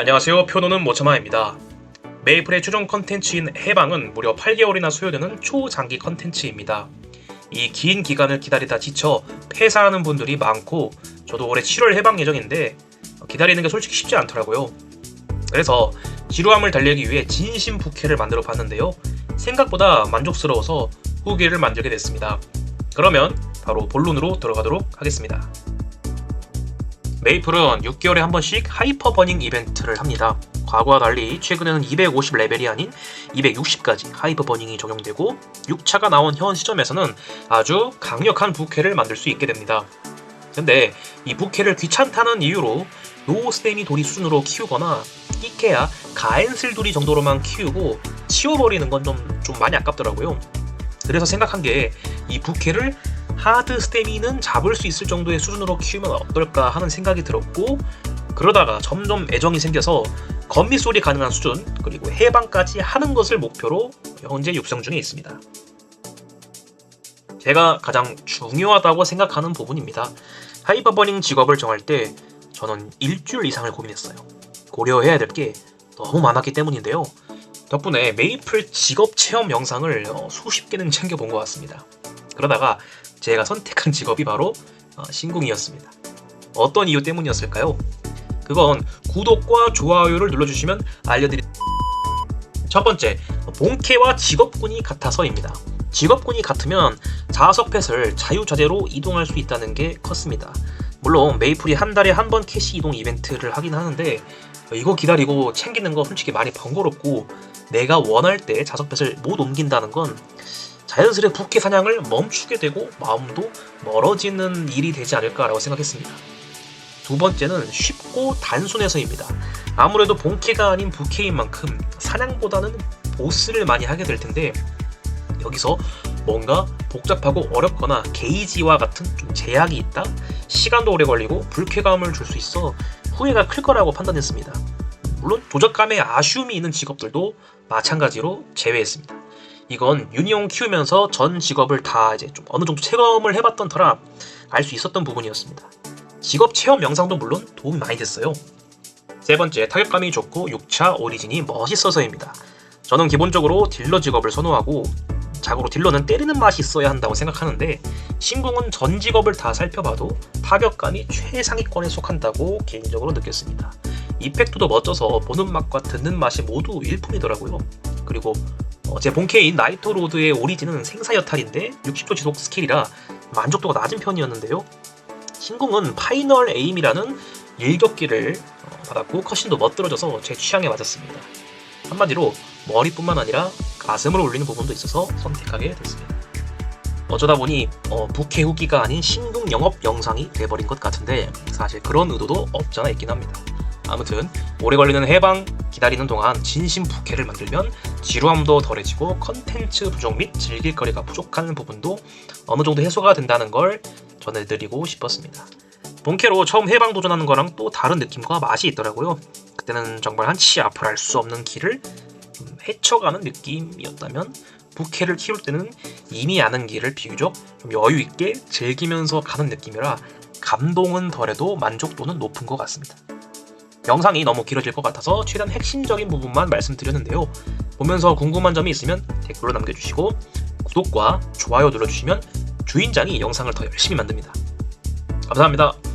안녕하세요. 표노는 모처마입니다. 메이플의 최종 컨텐츠인 해방은 무려 8개월이나 소요되는 초장기 컨텐츠입니다. 이 긴 기간을 기다리다 지쳐 폐사하는 분들이 많고 저도 올해 7월 해방 예정인데 기다리는 게 솔직히 쉽지 않더라고요. 그래서 지루함을 달래기 위해 진심 부캐를 만들어 봤는데요. 생각보다 만족스러워서 후기를 만들게 됐습니다. 그러면 바로 본론으로 들어가도록 하겠습니다. 메이플은 6개월에 한 번씩 하이퍼 버닝 이벤트를 합니다. 과거와 달리 최근에는 250 레벨이 아닌 260까지 하이퍼 버닝이 적용되고 6차가 나온 현 시점에서는 아주 강력한 부캐를 만들 수 있게 됩니다. 근데 이 부캐를 귀찮다는 이유로 노 스테미 도리 수준으로 키우거나 끼케야 가엔슬 도리 정도로만 키우고 치워버리는 건 좀 좀 많이 아깝더라고요. 그래서 생각한 게 이 부캐를 하드 스테미는 잡을 수 있을 정도의 수준으로 키우면 어떨까 하는 생각이 들었고 그러다가 점점 애정이 생겨서 건미 소리 가능한 수준 그리고 해방까지 하는 것을 목표로 현재 육성 중에 있습니다. 제가 가장 중요하다고 생각하는 부분입니다. 하이퍼버닝 직업을 정할 때 저는 일주일 이상을 고민했어요. 고려해야 될 게 너무 많았기 때문인데요. 덕분에 메이플 직업 체험 영상을 어, 수십 개는 챙겨본 것 같습니다. 그러다가 제가 선택한 직업이 바로 어, 신궁이었습니다. 어떤 이유 때문이었을까요? 그건 구독과 좋아요를 눌러주시면 알려드릴 첫 번째, 본캐와 직업군이 같아서입니다. 직업군이 같으면 자석 펫을 자유자재로 이동할 수 있다는 게 컸습니다. 물론 메이플이 한 달에 한 번 캐시 이동 이벤트를 하긴 하는데 이거 기다리고 챙기는 거 솔직히 많이 번거롭고 내가 원할 때 자석 펫을 못 옮긴다는 건 자연스레 부캐 사냥을 멈추게 되고 마음도 멀어지는 일이 되지 않을까라고 생각했습니다. 두 번째는 쉽고 단순해서입니다. 아무래도 본캐가 아닌 부캐인 만큼 사냥보다는 보스를 많이 하게 될 텐데 여기서 뭔가 복잡하고 어렵거나 게이지와 같은 좀 제약이 있다? 시간도 오래 걸리고 불쾌감을 줄 수 있어 후회가 클 거라고 판단했습니다. 물론 도적감에 아쉬움이 있는 직업들도 마찬가지로 제외했습니다. 이건 유니온 키우면서 전 직업을 다 이제 좀 어느 정도 체험을 해봤던 터라 알 수 있었던 부분이었습니다. 직업 체험 영상도 물론 도움이 많이 됐어요. 세 번째, 타격감이 좋고 6차 오리진이 멋있어서입니다. 저는 기본적으로 딜러 직업을 선호하고 자고로 딜러는 때리는 맛이 있어야 한다고 생각하는데 신궁은 전 직업을 다 살펴봐도 타격감이 최상위권에 속한다고 개인적으로 느꼈습니다. 이펙트도 멋져서 보는 맛과 듣는 맛이 모두 일품이더라고요. 그리고 어, 제 본캐인 나이토로드의 오리진은 생사 여탈인데 60도 지속 스킬이라 만족도가 낮은 편이었는데요. 신궁은 파이널 에임이라는 일격기를 어, 받았고 컷신도 멋들어져서 제 취향에 맞았습니다. 한마디로 머리뿐만 아니라 가슴을 올리는 부분도 있어서 선택하게 됐습니다. 어쩌다 보니 어, 부캐 후기가 아닌 신궁 영업 영상이 돼버린 것 같은데 사실 그런 의도도 없잖아 있긴 합니다. 아무튼 오래 걸리는 해방 기다리는 동안 진심 부캐를 만들면 지루함도 덜해지고 컨텐츠 부족 및 즐길 거리가 부족한 부분도 어느 정도 해소가 된다는 걸 전해드리고 싶었습니다. 본캐로 처음 해방 도전하는 거랑 또 다른 느낌과 맛이 있더라고요. 그때는 정말 한치 앞을 알 수 없는 길을 음, 헤쳐가는 느낌이었다면 부캐를 키울 때는 이미 아는 길을 비교적 좀 여유 있게 즐기면서 가는 느낌이라 감동은 덜해도 만족도는 높은 것 같습니다. 영상이 너무 길어질 것 같아서 최대한 핵심적인 부분만 말씀드렸는데요. 보면서 궁금한 점이 있으면 댓글로 남겨주시고 구독과 좋아요 눌러주시면 주인장이 영상을 더 열심히 만듭니다. 감사합니다.